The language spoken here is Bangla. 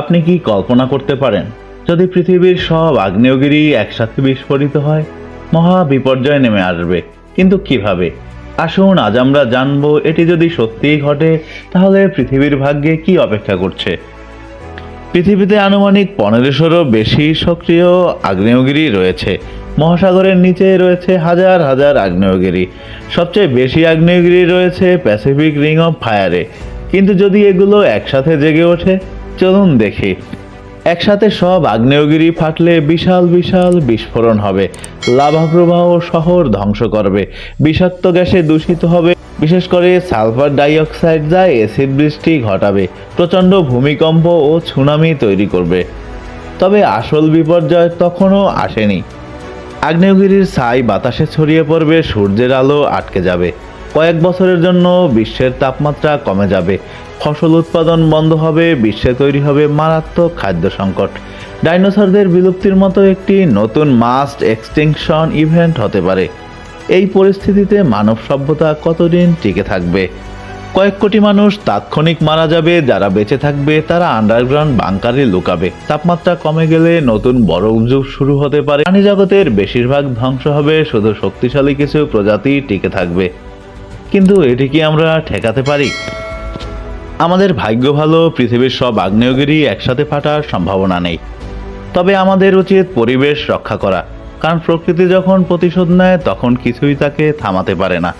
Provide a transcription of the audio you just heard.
আপনি কি কল্পনা করতে পারেন, যদি পৃথিবীর সব আগ্নেয়গিরি একসাথে বিস্ফোরিত হয়, মহা বিপর্যয় নেমে আসবে। কিন্তু কীভাবে? আসুন, আজ আমরা জানব এটি যদি সত্যিই ঘটে, তাহলে পৃথিবীর ভাগ্যে কি অপেক্ষা করছে? পৃথিবীতে আনুমানিক পনেরোশোরও বেশি সক্রিয় আগ্নেয়গিরি রয়েছে। মহাসাগরের নিচে রয়েছে হাজার হাজার আগ্নেয়গিরি। সবচেয়ে বেশি আগ্নেয়গিরি রয়েছে প্যাসিফিক রিং অফ ফায়ারে। কিন্তু যদি এগুলো একসাথে জেগে ওঠে চলুন দেখি। একসাথে সব আগ্নেয়গিরি ফাটলে বিশাল বিশাল বিস্ফোরণ হবে। লাভা প্রবাহ শহর ধ্বংস করবে। বিষাক্ত গ্যাসে দূষিত হবে। বিশেষ করে সালফার ডাইঅক্সাইড যা অ্যাসিড বৃষ্টি ঘটাবে, প্রচণ্ড ভূমিকম্প ও সুনামি তৈরি করবে। তবে আসল বিপর্যয় তখনও আসেনি। আগ্নেয়গিরির ছাই বাতাসে ছড়িয়ে পড়বে, সূর্যের আলো আটকে যাবে। কয়েক বছরের জন্য বিশ্বের তাপমাত্রা কমে যাবে। ফসল উৎপাদন বন্ধ হবে, বিশ্বে তৈরি হবে মারাত্মক খাদ্য সংকট। ডাইনোসরদের বিলুপ্তির মতো একটি নতুন মাস্ট এক্সটিংশন ইভেন্ট হতে পারে। এই পরিস্থিতিতে মানব সভ্যতা কতদিন টিকে থাকবে? কয়েক কোটি মানুষ তাৎক্ষণিক মারা যাবে, যারা বেঁচে থাকবে, তারা আন্ডারগ্রাউন্ড বাংকারে লুকাবে। তাপমাত্রা কমে গেলে নতুন বড় যুগ শুরু হতে পারে। প্রাণী জগতের বেশিরভাগ ধ্বংস হবে, শুধু শক্তিশালী কিছু প্রজাতি টিকে থাকবে। কিন্তু এটি কি আমরা ঠেকাতে পারি? আমাদের ভাগ্য ভালো, পৃথিবীর সব আগ্নেয়গিরি একসাথে ফাটার সম্ভাবনা নেই। তবে আমাদের উচিত পরিবেশ রক্ষা করা, কারণ প্রকৃতি যখন প্রতিশোধ নেয়, তখন কিছুই তাকে থামাতে পারে না।